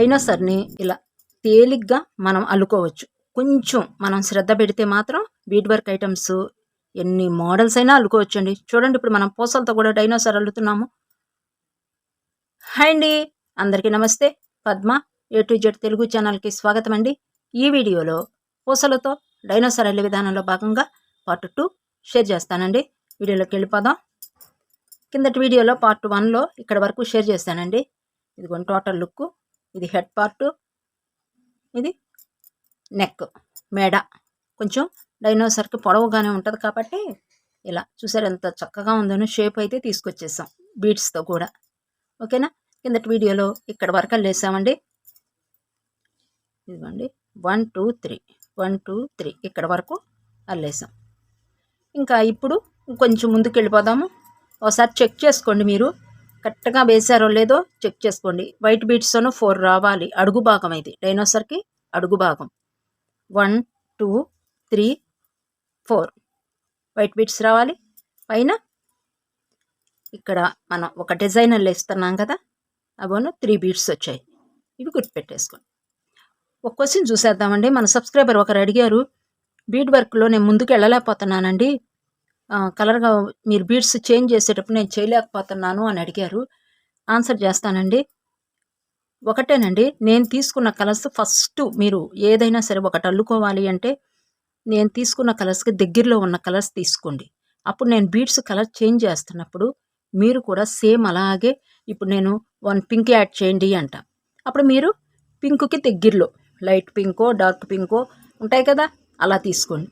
డైనోసర్ని ఇలా తేలిగ్గా మనం అల్లుకోవచ్చు. కొంచెం మనం శ్రద్ధ పెడితే మాత్రం బీట్ వర్క్ ఐటమ్స్ ఎన్ని మోడల్స్ అయినా అల్లుకోవచ్చు అండి చూడండి ఇప్పుడు మనం పూసలతో కూడా డైనోసార్ అల్లుతున్నాము. హాయ్ అండి. అందరికీ నమస్తే. Padma A to Z Telugu ఛానల్కి స్వాగతం అండి. ఈ వీడియోలో పూసలతో డైనోసార్ అల్లే విధానంలో భాగంగా పార్ట్ టూ షేర్ చేస్తానండి. వీడియోలోకి వెళ్ళిపోదాం. కిందటి వీడియోలో పార్ట్ వన్లో ఇక్కడ వరకు షేర్ చేస్తానండి. ఇదిగోండి టోటల్ లుక్ ఇది హెడ్ పార్ట్ ఇది నెక్ మెడ. కొంచెం డైనోసార్కి పొడవుగానే ఉంటుంది కాబట్టి ఇలా చూసారు ఎంత చక్కగా ఉందనో షేప్ అయితే తీసుకొచ్చేసాం బీడ్స్తో కూడా. ఓకేనా? కిందటి వీడియోలో ఇక్కడ వరకు అల్లేసామండి ఇదిగోండి. One two three one two three ఇక్కడ వరకు అల్లేసాం ఇంకా ఇప్పుడు కొంచెం ముందుకు వెళ్ళిపోదాము ఒకసారి చెక్ చేసుకోండి మీరు. కరెక్ట్గా వేశారో లేదో చెక్ చేసుకోండి. వైట్ బీట్స్తోనూ ఫోర్ రావాలి. అడుగు భాగం ఇది. డైనోసర్కి అడుగు భాగం. One two three four. White beads రావాలి. పైన ఇక్కడ మనం ఒక డిజైనర్లు వేస్తున్నాం కదా అవను త్రీ బీట్స్ వచ్చాయి. ఇవి గుర్తుపెట్టేసుకోండి. ఒక క్వశ్చన్ చూసేద్దామండి. మన సబ్స్క్రైబర్ ఒకరు అడిగారు బీడ్ వర్క్లో నేను ముందుకు వెళ్ళలేకపోతున్నానండి కలర్గా మీరు బీడ్స్ చేంజ్ చేసేటప్పుడు నేను చేయలేకపోతున్నాను అని అడిగారు. ఆన్సర్ చేస్తానండి. ఒకటేనండి నేను తీసుకున్న కలర్స్ ఫస్ట్ మీరు ఏదైనా సరే ఒకటి అల్లుకోవాలి అంటే నేను తీసుకున్న కలర్స్కి దగ్గరలో ఉన్న కలర్స్ తీసుకోండి. అప్పుడు నేను బీడ్స్ కలర్ చేంజ్ చేస్తున్నప్పుడు మీరు కూడా సేమ్ అలాగే ఇప్పుడు నేను వన్ పింక్ యాడ్ చేయండి అంట. అప్పుడు మీరు పింక్కి దగ్గరలో లైట్ పింకో డార్క్ పింకో ఉంటాయి కదా అలా తీసుకోండి.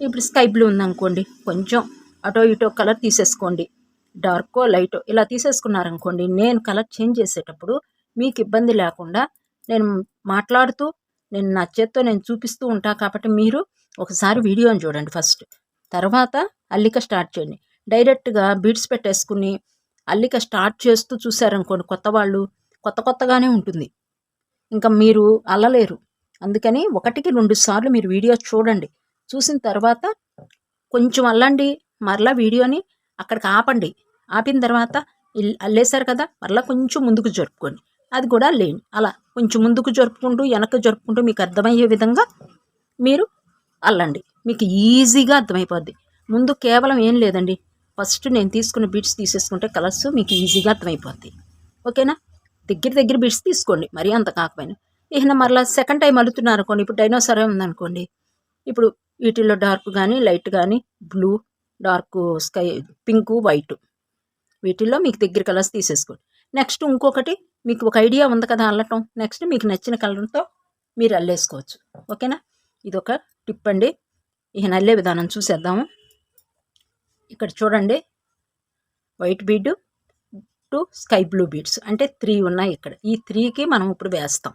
ఇప్పుడు స్కై బ్లూ ఉందనుకోండి కొంచెం అటో ఇటో కలర్ తీసేసుకోండి. డార్కో లైటో ఇలా తీసేసుకున్నారనుకోండి నేను కలర్ చేంజ్ చేసేటప్పుడు మీకు ఇబ్బంది లేకుండా నేను మాట్లాడుతూ నేను నా చేత్తో నేను చూపిస్తూ ఉంటా కాబట్టి మీరు ఒకసారి వీడియోని చూడండి ఫస్ట్. తర్వాత అల్లిక స్టార్ట్ చేయండి. డైరెక్ట్గా బీడ్స్ పెట్టేసుకుని అల్లిక స్టార్ట్ చేస్తూ చూసారనుకోండి కొత్త వాళ్ళు కొత్త కొత్తగానే ఉంటుంది. ఇంకా మీరు అల్లలేరు. అందుకని ఒకటికి రెండు సార్లు మీరు వీడియో చూడండి. చూసిన తర్వాత కొంచెం అల్లండి మరలా వీడియోని అక్కడికి ఆపండి. ఆపిన తర్వాత అల్లేశారు కదా మరలా కొంచెం ముందుకు జరుపుకోండి. అది కూడా లేని అలా కొంచెం ముందుకు జరుపుకుంటూ వెనక్కి జరుపుకుంటూ మీకు అర్థమయ్యే విధంగా మీరు అల్లండి. మీకు ఈజీగా అర్థమైపోద్ది. ముందు కేవలం ఏం లేదండి ఫస్ట్ నేను తీసుకున్న బీట్స్ తీసేసుకుంటే కలర్స్ మీకు ఈజీగా అర్థమైపోద్ది. ఓకేనా? దగ్గర దగ్గర బీట్స్ తీసుకోండి మరీ అంత కాకపోయినా. ఇహన మరలా సెకండ్ టైం అల్లుతున్నారు అనుకోండి ఇప్పుడు డైనోసార్ ఉందనుకోండి ఇప్పుడు వీటిల్లో డార్క్ కానీ లైట్ కానీ blue dark sky pink white. వీటిల్లో మీకు దగ్గర కలర్స్ తీసేసుకోండి. నెక్స్ట్ ఇంకొకటి మీకు ఒక ఐడియా ఉంది కదా అల్లటం నెక్స్ట్ మీకు నచ్చిన కలర్తో మీరు అల్లేసుకోవచ్చు. ఓకేనా? ఇది ఒక టిప్ అండి. ఇక నల్లే విధానం చూసేద్దాము. ఇక్కడ చూడండి. White bead to sky blue beads. అంటే త్రీ ఉన్నాయి ఇక్కడ. ఈ త్రీకి మనం ఇప్పుడు వేస్తాం.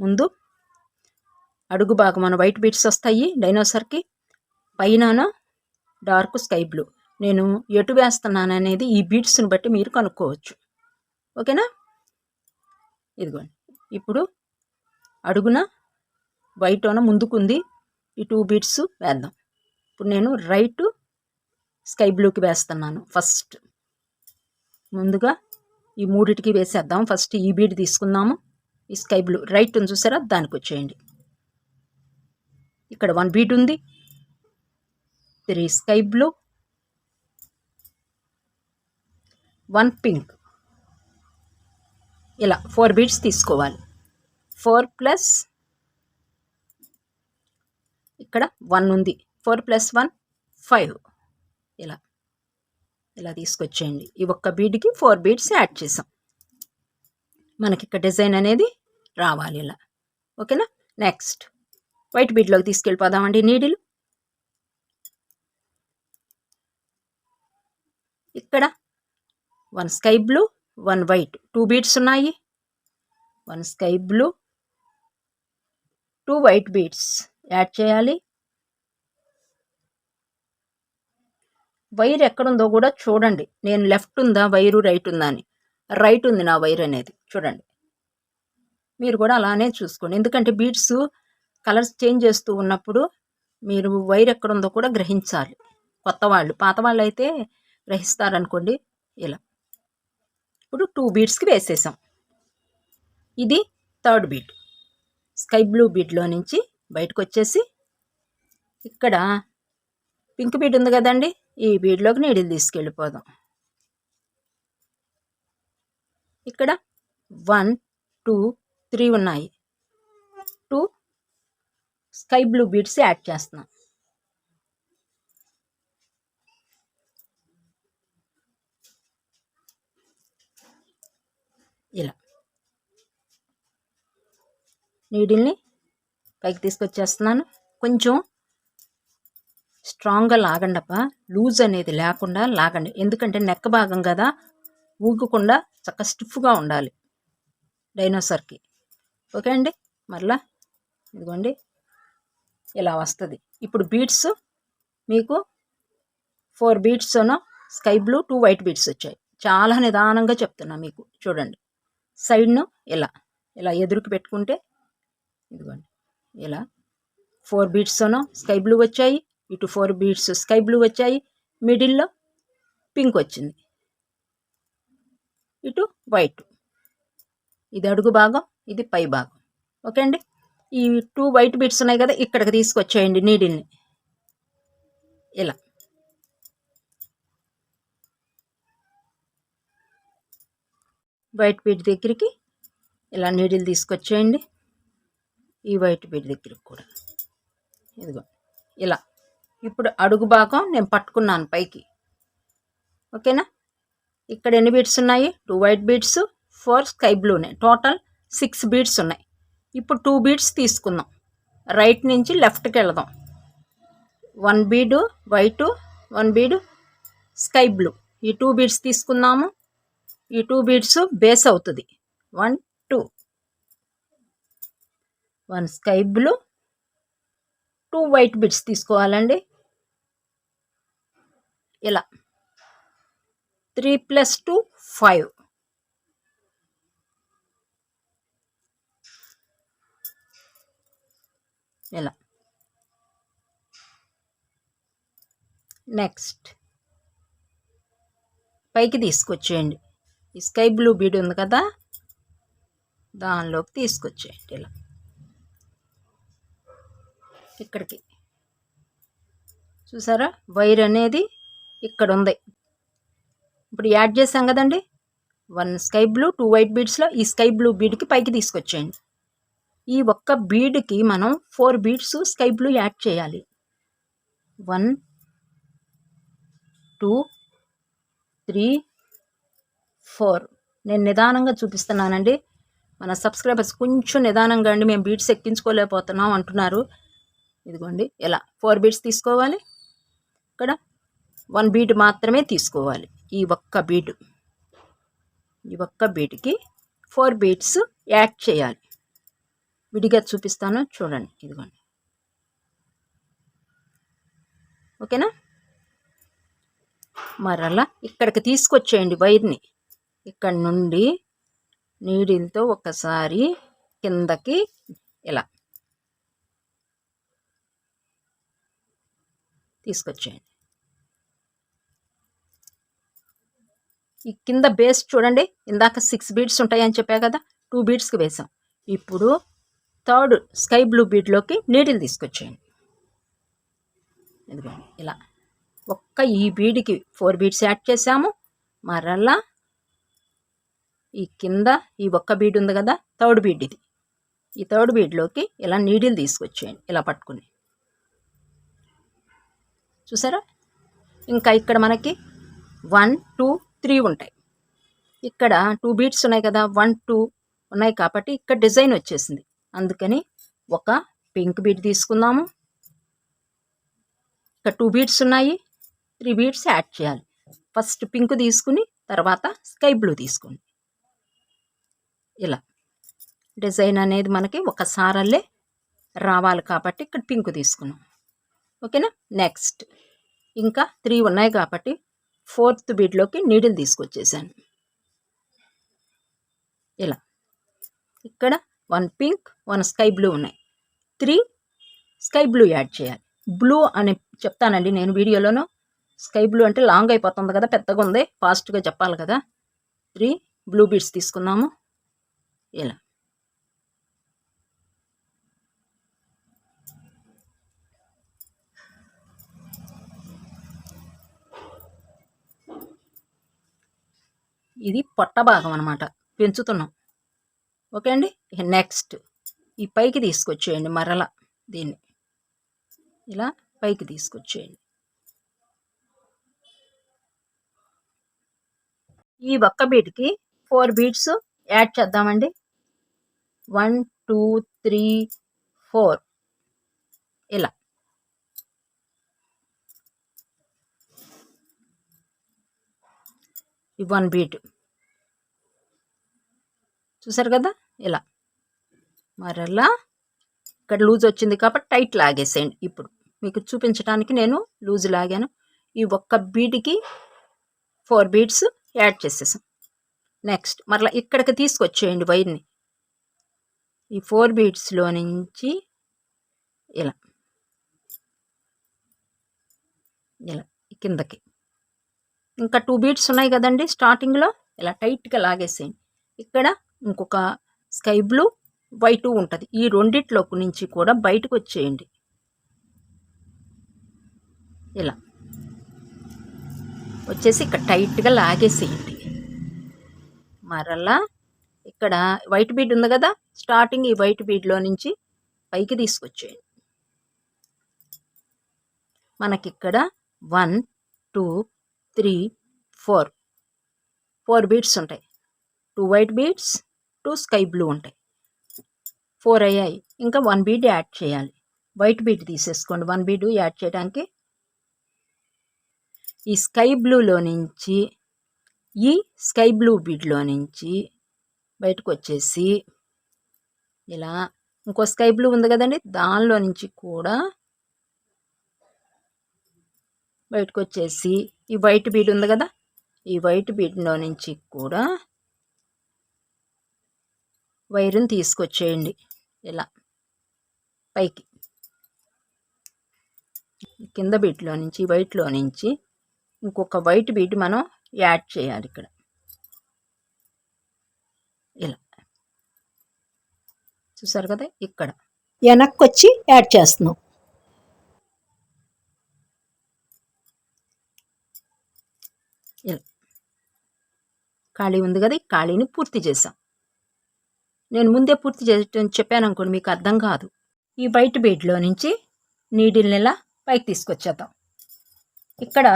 ముందు అడుగు భాగం వైట్ బీట్స్ వస్తాయి డైనోసార్కి. పైన డార్క్ స్కై బ్లూ. నేను ఎటు వేస్తున్నాను అనేది ఈ బీట్స్ని బట్టి మీరు కనుక్కోవచ్చు. ఓకేనా? ఇదిగోండి. ఇప్పుడు అడుగున వైట్ అన ముందుకుంది. ఈ టూ బీట్స్ వేద్దాం. ఇప్పుడు నేను రైట్ స్కై బ్లూకి వేస్తున్నాను ఫస్ట్. ముందుగా ఈ మూడిటికి వేసేద్దాం. ఫస్ట్ ఈ బీడ్ తీసుకుందాము. ఈ స్కై బ్లూ. రైట్ చూసారా? దానికి వచ్చేయండి ఇక్కడ వన్ బీట్ ఉంది. Three sky blue one pink. ఇలా ఫోర్ బీడ్స్ తీసుకోవాలి. ఫోర్ ప్లస్ ఇక్కడ వన్ ఉంది. Four plus one five. ఇలా ఇలా తీసుకొచ్చేయండి. ఈ ఒక్క బీడ్కి ఫోర్ బీడ్స్ యాడ్ చేసాం. మనకి ఇక్కడ డిజైన్ అనేది రావాలి ఇలా. ఓకేనా? నెక్స్ట్. వైట్ బీడ్లోకి తీసుకెళ్ళిపోదామండి. నీడిల్. ఇక్కడ one sky blue one white. Two beads ఉన్నాయి. One sky blue two white beads. Add చేయాలి. వైర్ ఎక్కడుందో కూడా చూడండి. నేను లెఫ్ట్ ఉందా వైరు రైట్ ఉందా అని. రైట్ ఉంది నా వైర్ అనేది. చూడండి. మీరు కూడా అలానే చూసుకోండి. ఎందుకంటే బీడ్స్ కలర్స్ చేంజ్ చేస్తూ ఉన్నప్పుడు మీరు వైర్ ఎక్కడుందో కూడా గ్రహించాలి. కొత్త వాళ్ళు పాత వాళ్ళు అయితే గ్రహిస్తారనుకోండి ఇలా. ఇప్పుడు టూ బీడ్స్కి వేసేసాం. ఇది థర్డ్ బీట్ స్కై బ్లూ బీట్లో నుంచి బయటకు వచ్చేసి ఇక్కడ పింక్ బీడ్ ఉంది కదండి ఈ బీడ్లోకి నీడిల్ తీసుకెళ్ళిపోదాం. ఇక్కడ వన్ టూ త్రీ ఉన్నాయి. స్కై బ్లూ బీడ్స్ యాడ్ చేస్తున్నాం. ఇలా. నీడిల్ని పైకి తీసుకొచ్చేస్తున్నాను. కొంచెం స్ట్రాంగ్గా లాగండప్ప లూజ్ అనేది లేకుండా లాగండి. ఎందుకంటే నెక్క భాగం కదా ఊగకుండా చక్క స్టిఫ్గా ఉండాలి డైనోసార్కి. ఓకే అండి. మరలా ఇదిగోండి. ఇలా వస్తుంది. ఇప్పుడు బీట్స్ మీకు four బీట్స్ను sky blue two white beads వచ్చాయి. చాలా నిదానంగా చెప్తున్నా మీకు. చూడండి. సైడ్ను ఇలా. ఇలా ఎదురుకు పెట్టుకుంటే ఇదిగోండి. ఇలా. ఫోర్ బీట్స్ను స్కై బ్లూ వచ్చాయి. ఇటు ఫోర్ బీట్స్ స్కై బ్లూ వచ్చాయి. మిడిల్లో పింక్ వచ్చింది. ఇటు వైట్. ఇది అడుగు భాగం ఇది పై భాగం. ఓకే అండి? ఈ టూ వైట్ బీట్స్ ఉన్నాయి కదా ఇక్కడికి తీసుకొచ్చేయండి నీడిల్ని. ఇలా. వైట్ బీట్ దగ్గరికి ఇలా నీడిల్ తీసుకొచ్చేయండి. ఈ వైట్ బీట్ దగ్గరికి కూడా. ఇదిగో ఇలా. ఇప్పుడు అడుగు భాగం నేను పట్టుకున్నాను పైకి. ఓకేనా? ఇక్కడ ఎన్ని బీట్స్ ఉన్నాయి? Two white beads four sky బ్లూనే total six beads ఉన్నాయి. ఇప్పుడు టూ బీడ్స్ తీసుకుందాం. రైట్ నుంచి లెఫ్ట్కి వెళదాం. One bead white one bead sky blue. ఈ టూ బీడ్స్ తీసుకుందాము. ఈ టూ బీడ్స్ బేస్ అవుతుంది. One two. One sky blue two white beads తీసుకోవాలండి. ఇలా. Three plus two five. ఇలా నెక్స్ట్ పైకి తీసుకొచ్చేయండి. ఈ స్కై బ్లూ బీడ్ ఉంది కదా దానిలోకి తీసుకొచ్చేయండి ఇలా. ఇక్కడికి. చూసారా? వైర్ అనేది ఇక్కడ ఉంది. ఇప్పుడు యాడ్ చేసాం కదండి. One sky blue two white బీడ్స్లో ఈ స్కై బ్లూ బీడ్కి పైకి తీసుకొచ్చేయండి. ఈ ఒక్క బీడ్కి మనం four beads sky blue add చేయాలి. One two three four. నేను నిదానంగా చూపిస్తున్నానండి. మన సబ్స్క్రైబర్స్ కొంచెం నిదానంగా అండి. మేము బీట్స్ ఎక్కించుకోలేకపోతున్నాం అంటున్నారు. ఇదిగోండి ఇలా ఫోర్ బీట్స్ తీసుకోవాలి. ఇక్కడ వన్ బీట్ మాత్రమే తీసుకోవాలి. ఈ ఒక్క బీడ్. ఈ ఒక్క బీట్కి ఫోర్ బీట్స్ యాడ్ చేయాలి. విడిగా చూపిస్తాను. చూడండి. ఇదిగోండి. ఓకేనా? మరలా ఇక్కడికి తీసుకొచ్చేయండి వైర్ని. ఇక్కడ నుండి నీడిల్తో ఒకసారి కిందకి ఇలా తీసుకొచ్చేయండి. ఈ కింద బేస్ చూడండి. ఇందాక సిక్స్ బీడ్స్ ఉంటాయని చెప్పా కదా. టూ బీడ్స్కి వేసాం. ఇప్పుడు థర్డ్ స్కై బ్లూ బీడ్లోకి నీడిల్ తీసుకొచ్చేయండి. ఇదిగోండి ఇలా ఒక్క ఈ బీడ్కి ఫోర్ బీడ్స్ యాడ్ చేసాము మరలా ఈ కింద ఈ ఒక్క బీడ్ ఉంది కదా థర్డ్ బీడ్ ఇది. ఈ థర్డ్ బీడ్లోకి ఇలా నీడిల్ తీసుకొచ్చేయండి ఇలా పట్టుకుని. చూసారా? ఇంకా ఇక్కడ మనకి వన్ టూ త్రీ ఉంటాయి. ఇక్కడ టూ బీడ్స్ ఉన్నాయి కదా వన్ టూ ఉన్నాయి కాబట్టి ఇక్కడ డిజైన్ వచ్చేసింది. అందుకని ఒక పింక్ బీట్ తీసుకుందాము. ఇక్కడ టూ బీట్స్ ఉన్నాయి. త్రీ బీట్స్ యాడ్ చేయాలి. ఫస్ట్ పింక్ తీసుకుని తర్వాత స్కై బ్లూ తీసుకోండి. ఇలా డిజైన్ అనేది మనకి ఒక సారల్లే రావాలి కాబట్టి ఇక్కడ పింక్ తీసుకున్నాం. ఓకేనా? నెక్స్ట్ ఇంకా త్రీ ఉన్నాయి కాబట్టి ఫోర్త్ బీట్లోకి నీడిల్ తీసుకొచ్చేసాను. ఇలా ఇక్కడ one pink one sky blue ఉన్నాయి. త్రీ స్కై బ్లూ యాడ్ చేయాలి. బ్లూ అని చెప్తానండి నేను వీడియోలోనూ. స్కై బ్లూ అంటే లాంగ్ అయిపోతుంది కదా పెద్దగా ఉంది ఫాస్ట్గా చెప్పాలి కదా. త్రీ బ్లూ బీడ్స్ తీసుకున్నాము ఇలా. ఇది పొట్ట భాగం అనమాట పెంచుతున్నాం. ఓకే అండి. నెక్స్ట్ ఈ పైకి తీసుకొచ్చేయండి మరల దీన్ని. ఇలా పైకి తీసుకొచ్చేయండి. ఈ ఒక్క బీట్కి ఫోర్ బీట్స్ యాడ్ చేద్దామండి. One two three four. ఇలా. ఈ వన్ బీట్. చూసారు కదా? ఇలా. మరలా ఇక్కడ లూజ్ వచ్చింది కాబట్టి టైట్ లాగేసేయండి ఇప్పుడు. మీకు చూపించడానికి నేను లూజ్ లాగాను. ఈ ఒక్క బీట్కి ఫోర్ బీట్స్ యాడ్ చేసేసాం. నెక్స్ట్ మరలా ఇక్కడికి తీసుకొచ్చేయండి వైర్ని. ఈ ఫోర్ బీట్స్లో నుంచి ఇలా. ఇలా కిందకి. ఇంకా టూ బీట్స్ ఉన్నాయి కదండి స్టార్టింగ్లో. ఇలా టైట్గా లాగేసేయండి. ఇక్కడ ఇంకొక స్కై బ్లూ వైట్ ఉంటుంది. ఈ రెండిట్లోకి నుంచి కూడా బయటకు వచ్చేయండి. ఇలా. వచ్చేసి ఇక్కడ టైట్గా లాగేసేయండి. మరలా ఇక్కడ వైట్ బీడ్ ఉంది కదా స్టార్టింగ్ ఈ వైట్ బీడ్లో నుంచి పైకి తీసుకొచ్చేయండి. మనకిక్కడ one two three four four beads ఉంటాయి. Two white beads two sky blue ఉంటాయి. ఫోర్ అయ్యాయి. ఇంకా వన్ బీడ్ యాడ్ చేయాలి. వైట్ బీడ్ తీసేసుకోండి. వన్ బీడ్ యాడ్ చేయడానికి ఈ స్కై బ్లూలో నుంచి ఈ స్కై బ్లూ బీడ్లో నుంచి బయటకు వచ్చేసి ఇలా ఇంకో స్కై బ్లూ ఉంది కదండి దానిలో నుంచి కూడా బయటకు వచ్చేసి ఈ వైట్ బీడ్ ఉంది కదా ఈ వైట్ బీడ్లో నుంచి కూడా వైరుని తీసుకొచ్చేయండి. ఇలా. పైకి. కింద బీట్లో నుంచి వైట్లో నుంచి ఇంకొక వైట్ బీట్ మనం యాడ్ చేయాలి ఇక్కడ. ఇలా. చూసారు కదా? ఇక్కడ. వెనక్కి వచ్చి యాడ్ చేస్తున్నాం. ఇలా. ఖాళీ ఉంది కదా? ఈ ఖాళీని పూర్తి చేసాం నేను ముందే పూర్తి చేయటం చెప్పాను అనుకోండి మీకు అర్థం కాదు. ఈ వైట్ బీడ్లో నుంచి నీడిల్ని ఇలా పైకి తీసుకొచ్చేద్దాం. ఇక్కడ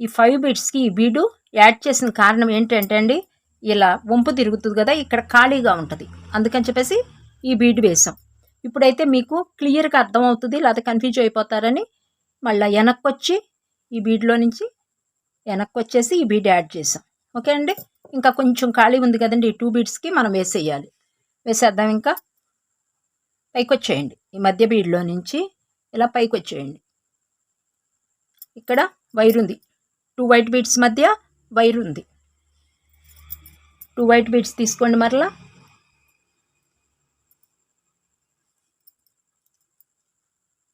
ఈ ఫైవ్ బీడ్స్కి ఈ బీడు యాడ్ చేసిన కారణం ఏంటంటే అండి ఇలా వంపు తిరుగుతుంది కదా ఇక్కడ ఖాళీగా ఉంటుంది. అందుకని చెప్పేసి ఈ బీడ్ వేసాం. ఇప్పుడైతే మీకు క్లియర్గా అర్థమవుతుంది లేకపోతే కన్ఫ్యూజ్ అయిపోతారని మళ్ళీ వెనక్కి వచ్చి ఈ బీడ్లో నుంచి వెనక్కి వచ్చేసి ఈ బీడ్ యాడ్ చేసాం. ఓకే అండి? ఇంకా కొంచెం ఖాళీ ఉంది కదండి ఈ టూ బీడ్స్కి మనం వేసేయాలి. వేసేద్దాం ఇంకా. పైకి వచ్చేయండి ఈ మధ్య బీడ్లో నుంచి ఇలా పైకి వచ్చేయండి ఇక్కడ వైర్ ఉంది. టూ వైట్ బీడ్స్ మధ్య వైర్ ఉంది. టూ వైట్ బీడ్స్ తీసుకోండి మరలా.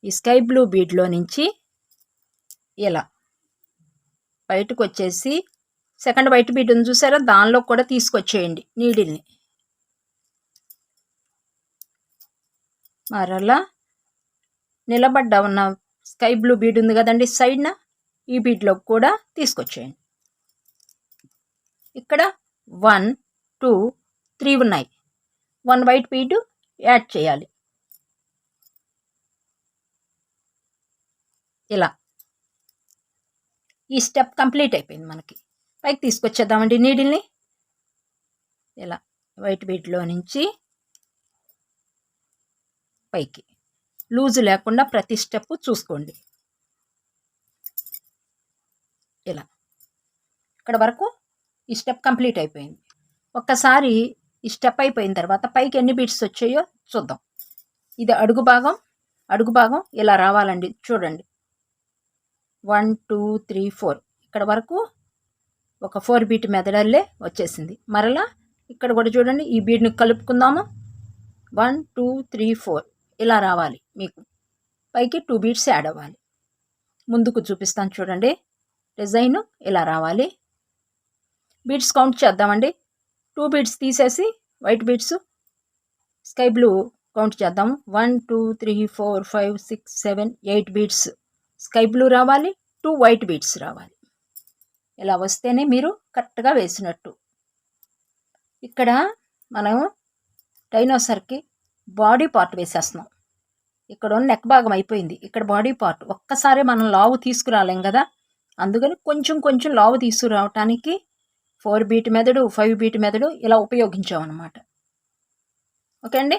ఈ స్కై బ్లూ బీడ్లో నుంచి ఇలా. బయటకు వచ్చేసి సెకండ్ వైట్ బీట్ ఉంది చూసారా? దానిలో కూడా తీసుకొచ్చేయండి నీడిల్ని. మరలా నిలబడ్డ ఉన్న స్కై బ్లూ బీడ్ ఉంది కదండి సైడ్న ఈ బీట్లోకి కూడా తీసుకొచ్చేయండి. ఇక్కడ వన్ టూ త్రీ ఉన్నాయి. వన్ వైట్ బీడ్ యాడ్ చేయాలి. ఇలా. ఈ స్టెప్ కంప్లీట్ అయిపోయింది మనకి. పైకి తీసుకొచ్చేద్దామండి నీడిల్ని. ఇలా వైట్ బీట్లో నుంచి పైకి. లూజు లేకుండా ప్రతి స్టెప్ చూసుకోండి. ఇలా. ఇక్కడ వరకు ఈ స్టెప్ కంప్లీట్ అయిపోయింది. ఒక్కసారి ఈ స్టెప్ అయిపోయిన తర్వాత పైకి ఎన్ని బీట్స్ వచ్చాయో చూద్దాం. ఇది అడుగు భాగం అడుగు భాగం ఇలా రావాలండి. చూడండి. One two three four. ఇక్కడ వరకు ఒక ఫోర్ బీట్ మెదడల్లే వచ్చేసింది. మరలా ఇక్కడ కూడా చూడండి ఈ బీడ్ని కలుపుకుందాము. One two three four. ఇలా రావాలి మీకు. పైకి టూ బీట్స్ యాడ్ అవ్వాలి. ముందుకు చూపిస్తాను చూడండి. డిజైన్ ఇలా రావాలి. బీట్స్ కౌంట్ చేద్దామండి. టూ బీట్స్ తీసేసి white beads sky blue count చేద్దాము. One two three four five six seven eight beads sky blue రావాలి. టూ వైట్ బీట్స్ రావాలి. ఇలా వస్తేనే మీరు కరెక్ట్గా వేసినట్టు. ఇక్కడ మనం డైనోసర్కి బాడీ పార్ట్ వేసేస్తున్నాం. ఇక్కడ నెక్ భాగం అయిపోయింది. ఇక్కడ బాడీ పార్ట్ ఒక్కసారి మనం లావు తీసుకురాలేం కదా? అందుకని కొంచెం కొంచెం లావు తీసుకురావటానికి four bead method five bead method ఇలా ఉపయోగించామన్నమాట. ఓకే అండి?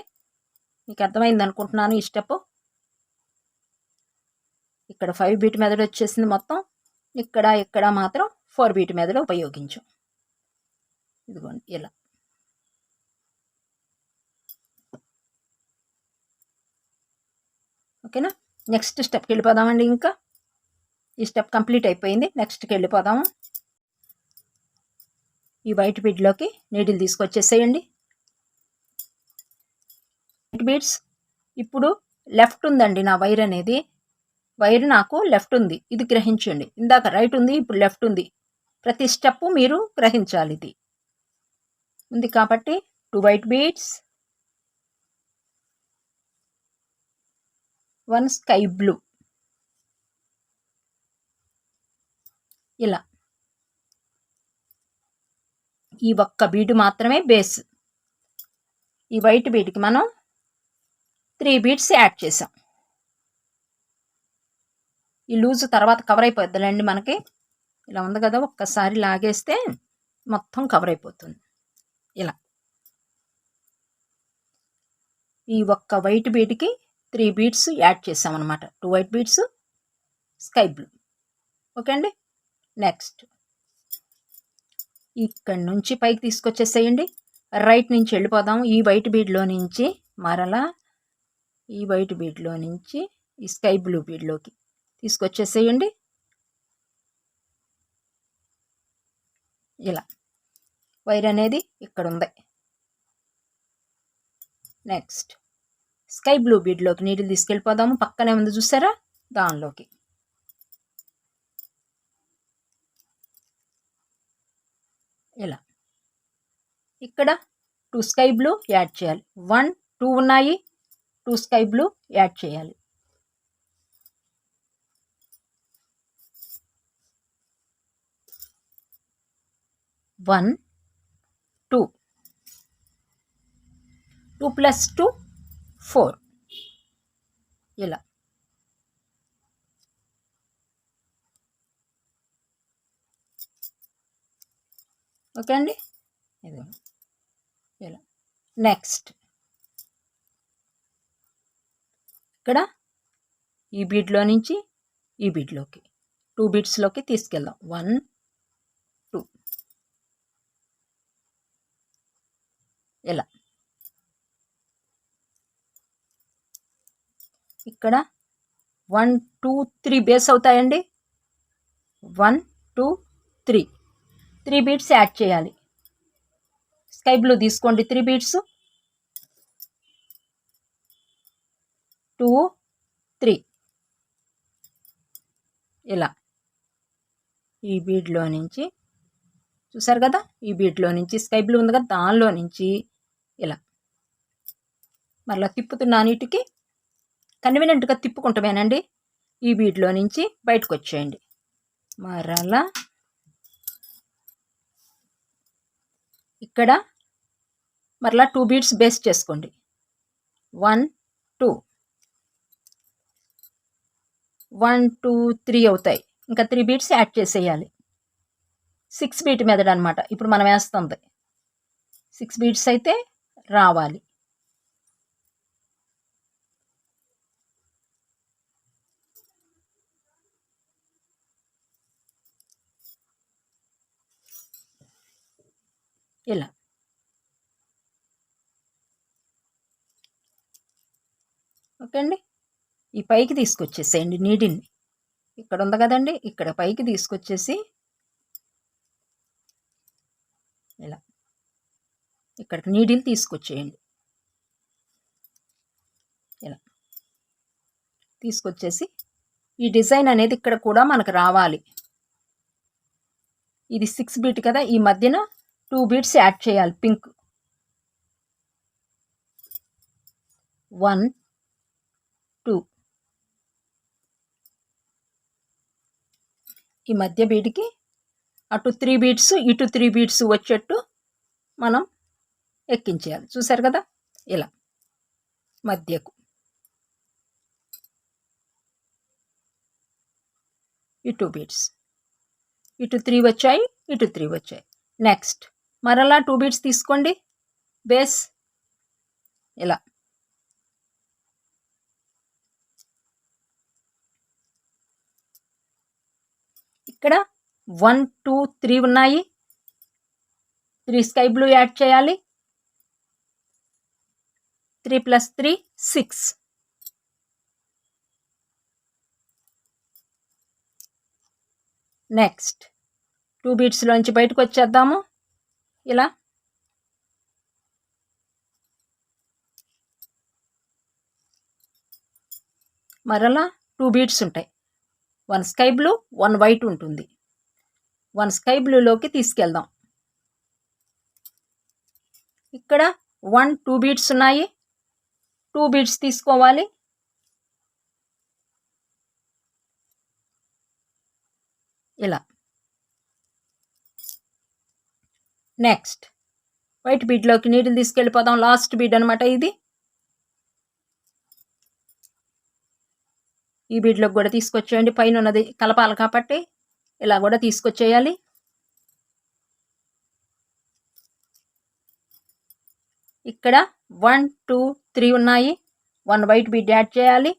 మీకు అర్థమైంది అనుకుంటున్నాను ఈ స్టెప్. ఇక్కడ ఫైవ్ బీట్ మెదడు వచ్చేసింది మొత్తం. ఇక్కడ ఇక్కడ మాత్రం ఫోర్ బీట్ మీదలో ఉపయోగించు. ఇదిగోండి ఇలా. ఓకేనా? నెక్స్ట్ స్టెప్కి వెళ్ళిపోదామండి ఇంకా. ఈ స్టెప్ కంప్లీట్ అయిపోయింది. నెక్స్ట్కి వెళ్ళిపోదాము. ఈ వైట్ బీడ్లోకి నీటిని తీసుకొచ్చేసేయండి. వైట్ బీడ్స్ ఇప్పుడు లెఫ్ట్ ఉందండి నా వైర్ అనేది. వైర్ నాకు లెఫ్ట్ ఉంది. ఇది గ్రహించండి. ఇందాక రైట్ ఉంది ఇప్పుడు లెఫ్ట్ ఉంది. ప్రతి స్టెప్ మీరు గ్రహించాలి ఇది. ఉంది కాబట్టి two white beads one sky blue. ఇలా. ఈ ఒక్క బీడ్ మాత్రమే బేస్. ఈ వైట్ బీడ్కి మనం త్రీ బీడ్స్ యాడ్ చేసాం ఈ లూజ్ తర్వాత కవర్ అయిపోద్దిలేండి మనకి. ఇలా ఉంది కదా ఒక్కసారి లాగేస్తే మొత్తం కవర్ అయిపోతుంది. ఇలా. ఈ ఒక్క వైట్ బీడ్కి త్రీ బీడ్స్ యాడ్ చేసామన్నమాట. Two white beads sky blue okay అండి? నెక్స్ట్ ఇక్కడ నుంచి పైకి తీసుకొచ్చేసేయండి. రైట్ నుంచి వెళ్ళిపోదాం. ఈ వైట్ బీడ్లో నుంచి మరలా ఈ వైట్ బీడ్లో నుంచి ఈ స్కై బ్లూ బీడ్లోకి తీసుకొచ్చేసేయండి. ఇలా. వైర్ అనేది ఇక్కడ ఉంది నెక్స్ట్. స్కై బ్లూ బీడ్లోకి నీటిని తీసుకెళ్ళిపోదాము. పక్కనే ఉంది చూసారా? దానిలోకి. ఇలా. ఇక్కడ టూ స్కై బ్లూ యాడ్ చేయాలి. వన్ టూ ఉన్నాయి. టూ స్కై బ్లూ యాడ్ చేయాలి. One two. Two plus two four. ఇలా. ఓకే అండి? ఇది. ఇలా. నెక్స్ట్. ఇక్కడ ఈ బీట్లో నుంచి ఈ బీట్లోకి టూ బీట్స్లోకి తీసుకెళ్దాం. వన్ ఇలా ఇక్కడ వన్ టూ త్రీ బేస్ అవుతాయండి. One two three. Three beads add చేయాలి. స్కై బ్లూ తీసుకోండి త్రీ బీట్స్. Two three. ఇలా ఈ బీడ్లో నుంచి చూసారు కదా? ఈ బీట్లో నుంచి స్కై బ్లూ ఉంది కదా? దానిలో నుంచి ఇలా. మరలా తిప్పుతున్న నీటికి కన్వీనియంట్గా తిప్పుకుంటామేనండి. ఈ బీడ్లో నుంచి బయటకు వచ్చేయండి మరలా ఇక్కడ మరలా టూ బీడ్స్ బేస్ చేసుకోండి. One two. One two three అవుతాయి. ఇంకా త్రీ బీట్స్ యాడ్ చేసేయాలి. సిక్స్ బీట్ మెదడు అనమాట ఇప్పుడు మనం వేస్తుంది. సిక్స్ బీట్స్ అయితే రావాలి. ఇలా. ఓకే అండి. ఈ పైకి తీసుకొచ్చేసేయండి నీడిని ఇక్కడ ఉంది కదండి. ఇక్కడ పైకి తీసుకొచ్చేసి ఇలా. ఇక్కడికి నీడిల్ తీసుకొచ్చేయండి. ఇలా. తీసుకొచ్చేసి ఈ డిజైన్ అనేది ఇక్కడ కూడా మనకు రావాలి. ఇది సిక్స్ బీట్ కదా ఈ మధ్యన టూ బీట్స్ యాడ్ చేయాలి పింక్. One two. ఈ మధ్య బీట్కి అటు త్రీ బీట్స్ ఇటు త్రీ బీట్స్ వచ్చేట్టు మనం ఎక్కించేయాలి. చూసారు కదా? ఇలా. మధ్యకు. ఇటు టూ బీట్స్ ఇటు త్రీ వచ్చాయి ఇటు త్రీ వచ్చాయి. నెక్స్ట్ మరలా టూ బీట్స్ తీసుకోండి. బేస్ ఇలా. ఇక్కడ వన్ టూ త్రీ ఉన్నాయి. త్రీ స్కై బ్లూ యాడ్ చేయాలి. Three plus three six. Next. Two బీట్స్లోంచి బయటకు వచ్చేద్దాము. ఇలా. మరలా టూ బీట్స్ ఉంటాయి. One sky blue one white ఉంటుంది. వన్ స్కై బ్లూలోకి తీసుకెళ్దాం. ఇక్కడ వన్ టూ బీట్స్ ఉన్నాయి. టూ బీడ్స్ తీసుకోవాలి. ఇలా. నెక్స్ట్. వైట్ బీడ్లోకి నీటిని తీసుకెళ్ళిపోదాం. లాస్ట్ బీడ్ అనమాట ఇది. ఈ బీడ్లోకి కూడా తీసుకొచ్చేయండి. పైన ఉన్నది కలపాలి కాబట్టి ఇలా కూడా తీసుకొచ్చేయాలి. ఇక్కడ వన్ టూ త్రీ ఉన్నాయి. వన్ వైట్ బీట్ యాడ్ చేయాలి.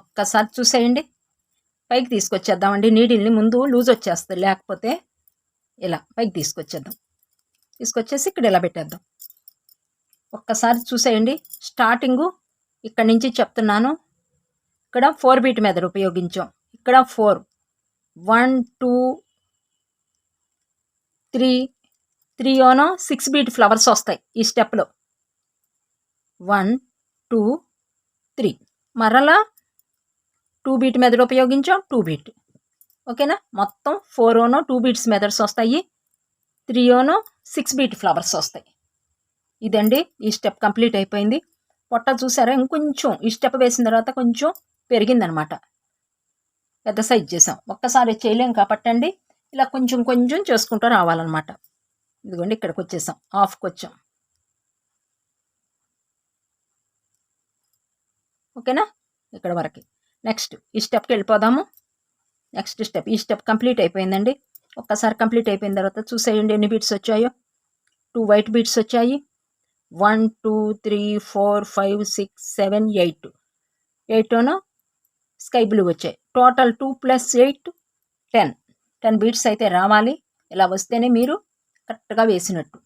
ఒక్కసారి చూసేయండి. పైకి తీసుకొచ్చేద్దామండి. నీడిల్ని ముందు లూజ్ వచ్చేస్తుంది. లేకపోతే ఇలా పైకి తీసుకొచ్చేద్దాం. తీసుకొచ్చేసి ఇక్కడ ఇలా పెట్టేద్దాం. ఒక్కసారి చూసేయండి. స్టార్టింగు ఇక్కడ నుంచి చెప్తున్నాను. ఇక్కడ ఫోర్ బీట్ మెథడ్ ఉపయోగించాం. ఇక్కడ four. One two three three ఓనో six bead flowers వస్తాయి ఈ స్టెప్లో వన్ టూ త్రీ మరలా టూ బీట్ మెథడ్ ఉపయోగించాం టూ బీట్ ఓకేనా మొత్తం ఫోర్ ఓనో టూ బీట్స్ మెథడ్స్ వస్తాయి. త్రీ ఓనో సిక్స్ బీట్ ఫ్లవర్స్ వస్తాయి. ఇదండి ఈ స్టెప్ కంప్లీట్ అయిపోయింది. పొట్ట చూసారా? ఇంకొంచెం ఈ స్టెప్ వేసిన తర్వాత కొంచెం పెరిగిందనమాట. పెద్ద సైజ్ చేసాం. ఒక్కసారి చేయలేం కాబట్టండి ఇలా కొంచెం కొంచెం చేసుకుంటూ రావాలన్నమాట ఇదిగోండి ఇక్కడికి వచ్చేసాం ఆఫ్కి వచ్చాం ఓకేనా? ఇక్కడ వరకు. నెక్స్ట్ ఈ స్టెప్కి వెళ్ళిపోదాము. నెక్స్ట్ స్టెప్ ఈ స్టెప్ కంప్లీట్ అయిపోయిందండి. ఒక్కసారి కంప్లీట్ అయిపోయిన తర్వాత చూసేయండి ఎన్ని బీట్స్ వచ్చాయో. టూ వైట్ బీట్స్ వచ్చాయి. One two three four five six seven eight. ఎయిట్ను? Sky blue వచ్చాయి. Total two plus eight ten. Ten beads అయితే రావాలి. ఇలా వస్తేనే మీరు కరెక్ట్గా వేసినట్టు.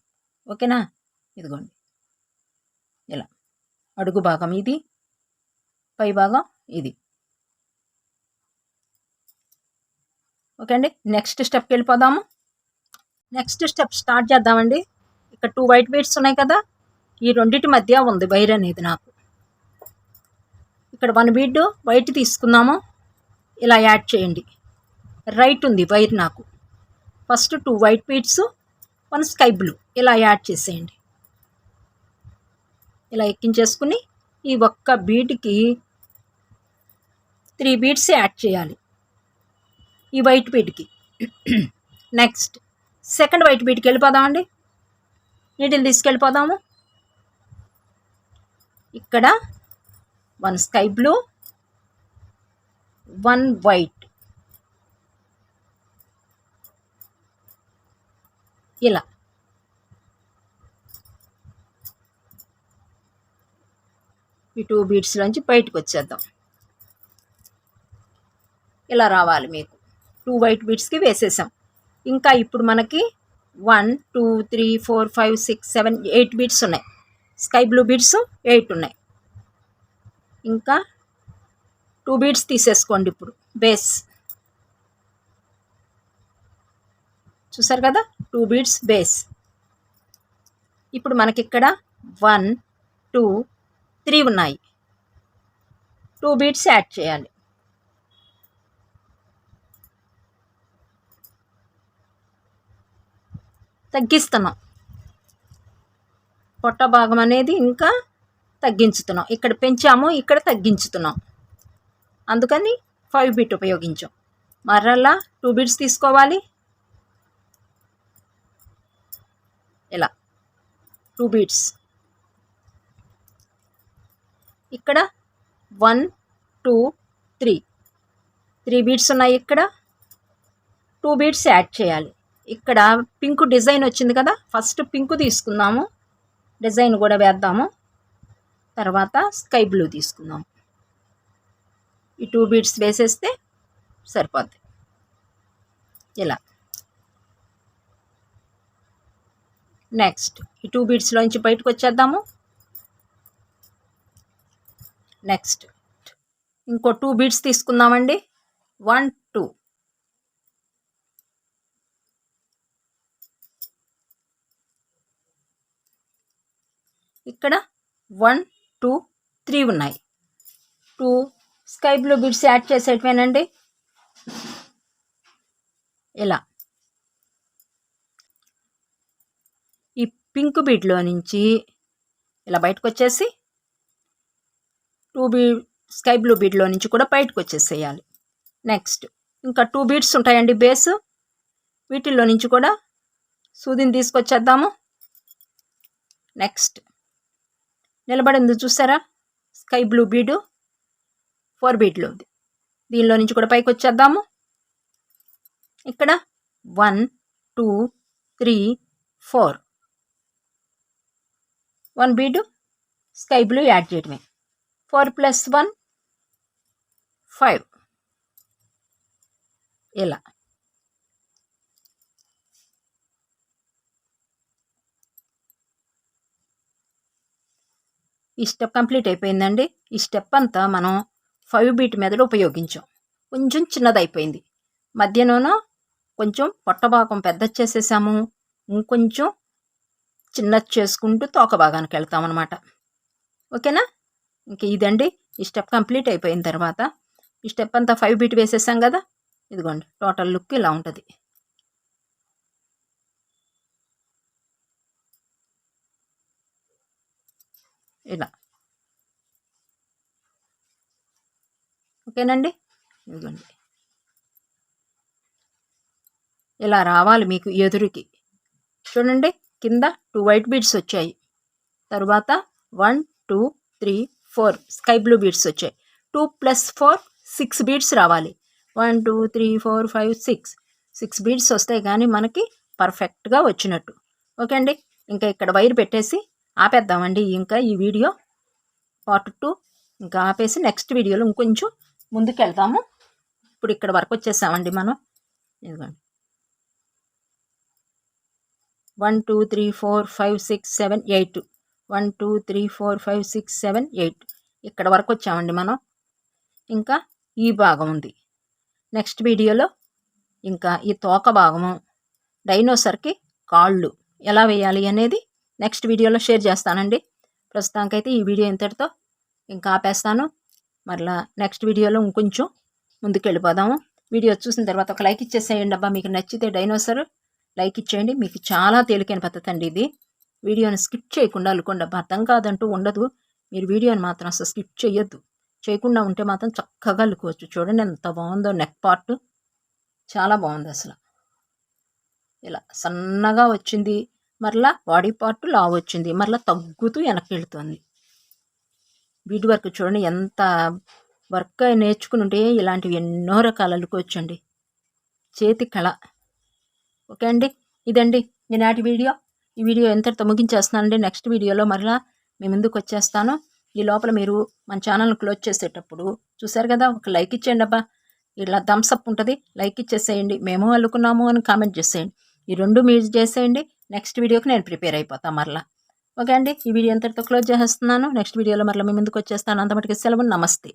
ఓకేనా? ఇదిగోండి. ఇలా. అడుగు భాగం ఇది పై భాగం ఇది. ఓకే అండి. నెక్స్ట్ స్టెప్కి వెళ్ళిపోదాము. నెక్స్ట్ స్టెప్ స్టార్ట్ చేద్దామండి. ఇక్కడ టూ వైట్ బీడ్స్ ఉన్నాయి కదా. ఈ రెండింటి మధ్య ఉంది వైర్ అనేది నాకు. ఇక్కడ వన్ బీడ్ వైట్ తీసుకుందాము. ఇలా యాడ్ చేయండి. రైట్ ఉంది వైర్ నాకు. First two white beads one sky blue. ఇలా యాడ్ చేసేయండి. ఇలా ఎక్కించేసుకుని ఈ ఒక్క బీట్కి త్రీ బీట్స్ యాడ్ చేయాలి. ఈ వైట్ బీడ్కి నెక్స్ట్ సెకండ్ వైట్ బీట్కి వెళ్ళిపోదామండి నీటిని తీసుకెళ్ళిపోదాము. ఇక్కడ one sky blue one white. ఇలా. ఈ టూ బీట్స్లోంచి బయటకు వచ్చేద్దాం. ఇలా రావాలి మీకు. టూ వైట్ బీట్స్కి వేసేసాం. ఇంకా ఇప్పుడు మనకి one two three four five six seven eight beads ఉన్నాయి. స్కై బ్లూ బీట్స్ ఎయిట్ ఉన్నాయి. ఇంకా టూ బీట్స్ తీసేసుకోండి ఇప్పుడు. బేస్ చూసారు కదా? టూ బీడ్స్ బేస్ ఇప్పుడు మనకి ఇక్కడ వన్ టూ త్రీ ఉన్నాయి. టూ బీడ్స్ యాడ్ చేయాలి. తగ్గిస్తున్నాం. పొట్ట భాగం అనేది ఇంకా తగ్గించుతున్నాం. ఇక్కడ పెంచాము ఇక్కడ తగ్గించుతున్నాం. అందుకని ఫైవ్ బిట్ ఉపయోగించాం. మరలా టూ బీట్స్ తీసుకోవాలి. ఇలా టూ బీడ్స్ ఇక్కడ one two three three beads ఉన్నాయి ఇక్కడ. టూ బీట్స్ యాడ్ చేయాలి. ఇక్కడ పింక్ డిజైన్ వచ్చింది కదా? ఫస్ట్ పింక్ తీసుకుందాము. డిజైన్ కూడా వేద్దాము. తర్వాత స్కై బ్లూ తీసుకుందాము. ఈ టూ బీడ్స్ వేసేస్తే సరిపోద్ది. ఇలా నెక్స్ట్ ఈ టూ బీడ్స్లోంచి బయటకు వచ్చేద్దాము. నెక్స్ట్ ఇంకో టూ బీడ్స్ తీసుకుందామండి. One two. ఇక్కడ వన్ టూ త్రీ ఉన్నాయి. Two sky blue beads add చేసేటివేనండి. ఇలా ఈ పింక్ బీడ్లో నుంచి ఇలా బయటకు వచ్చేసి టూ బీ స్కై బ్లూ బీడ్లో నుంచి కూడా బయటకు వచ్చేసేయాలి నెక్స్ట్ ఇంకా టూ బీడ్స్ ఉంటాయండి బేస్. వీటిల్లో నుంచి కూడా సూదిని తీసుకొచ్చేద్దాము. నెక్స్ట్ నిలబడింది చూసారా? స్కై బ్లూ బీడు ఫోర్ బీడ్లో దీనిలో నుంచి కూడా పైకి వచ్చేద్దాము ఇక్కడ one two three four. One bead sky blue add చేయడమే ఫోర్ ప్లస్ వన్ ఫైవ్. ఇలా. ఈ స్టెప్ కంప్లీట్ అయిపోయిందండి. ఈ స్టెప్ అంతా మనం ఫైవ్ బీట్ మెదడు ఉపయోగించాం. కొంచెం చిన్నది అయిపోయింది మధ్యలోన కొంచెం పొట్టభాగం పెద్ద చేసేసాము. ఇంకొంచెం చిన్నది చేసుకుంటూ తోక భాగానికి వెళ్తామన్నమాట. ఓకేనా? ఇంక ఇదండి. ఈ స్టెప్ కంప్లీట్ అయిపోయిన తర్వాత ఈ స్టెప్ అంతా ఫైవ్ బీట్ వేసేసాం కదా? ఇదిగోండి టోటల్ లుక్ ఇలా ఉంటుంది. ఇలా. ఓకేనండి? ఇదిగోండి. ఇలా రావాలి మీకు ఎదురుకి. చూడండి. కింద టూ వైట్ బీడ్స్ వచ్చాయి. తరువాత one two three four sky blue beads వచ్చాయి. Two plus four six beads రావాలి. One two three four five six six beads వస్తాయి కానీ మనకి పర్ఫెక్ట్గా వచ్చినట్టు. ఓకే అండి? ఇంకా ఇక్కడ వైర్ పెట్టేసి ఆపేద్దామండి. ఇంకా ఈ వీడియో పార్ట్ టూ ఇంకా ఆపేసి నెక్స్ట్ వీడియోలో ఇంకొంచెం ముందుకు వెళ్తాము ఇప్పుడు ఇక్కడ వరకు వచ్చేసామండి మనం. ఇదిగోండి. One two three four five six seven eight. One two three four five six seven eight. ఇక్కడ వరకు వచ్చామండి మనం. ఇంకా ఈ భాగం ఉంది. నెక్స్ట్ వీడియోలో ఇంకా ఈ తోక భాగము డైనోసర్కి కాళ్ళు ఎలా వేయాలి అనేది నెక్స్ట్ వీడియోలో షేర్ చేస్తానండి. ప్రస్తుతానికైతే ఈ వీడియో ఇంతటితో ఇంకా ఆపేస్తాను. మరలా నెక్స్ట్ వీడియోలో ఇంకొంచెం ముందుకు వెళ్ళిపోదాము వీడియో చూసిన తర్వాత ఒక లైక్ ఇచ్చేసేయండి అబ్బా. మీకు నచ్చితే డైనోసర్ లైక్ ఇచ్చేయండి. మీకు చాలా తేలికైన పద్ధతి అండి ఇది. వీడియోని స్కిప్ చేయకుండా అనుకోండి. అర్థం కాదంటూ ఉండదు. మీరు వీడియోని మాత్రం అసలు స్కిప్ చేయొద్దు చేయకుండా ఉంటే మాత్రం చక్కగా అల్లుకోవచ్చు. చూడండి ఎంత బాగుందో నెక్ పార్ట్. చాలా బాగుంది అసలు. ఇలా సన్నగా వచ్చింది. మరలా బాడీ పార్ట్ లావు వచ్చింది. మరలా తగ్గుతూ వెనక్కి వెళుతుంది. బీడ్ వర్క్ చూడండి ఎంత వర్క్ నేర్చుకుని ఉంటే ఇలాంటివి ఎన్నో రకాలు అల్లుకోవచ్చండి. చేతి కళ. ఓకే అండి? ఇదండి ఈనాటి వీడియో. ఈ వీడియో ఎంతటితో ముగించేస్తున్నానండి? నెక్స్ట్ వీడియోలో మరలా మీ ముందుకు వచ్చేస్తాను. ఈ లోపల మీరు మన ఛానల్ని క్లోజ్ చేసేటప్పుడు చూసారు కదా ఒక లైక్ ఇచ్చేయండి అబ్బా. ఇలా థమ్స్అప్ ఉంటుంది. లైక్ ఇచ్చేసేయండి. మేము అల్లుకున్నాము అని కామెంట్ చేసేయండి. ఈ రెండు మీరు చేసేయండి. నెక్స్ట్ వీడియోకి నేను ప్రిపేర్ అయిపోతాను మరలా. ఓకే అండి? ఈ వీడియో ఎంతటితో క్లోజ్ చేసేస్తున్నాను నెక్స్ట్ వీడియోలో మరలా మీ ముందుకు వచ్చేస్తాను. అంతమటికి సెలవు. నమస్తే.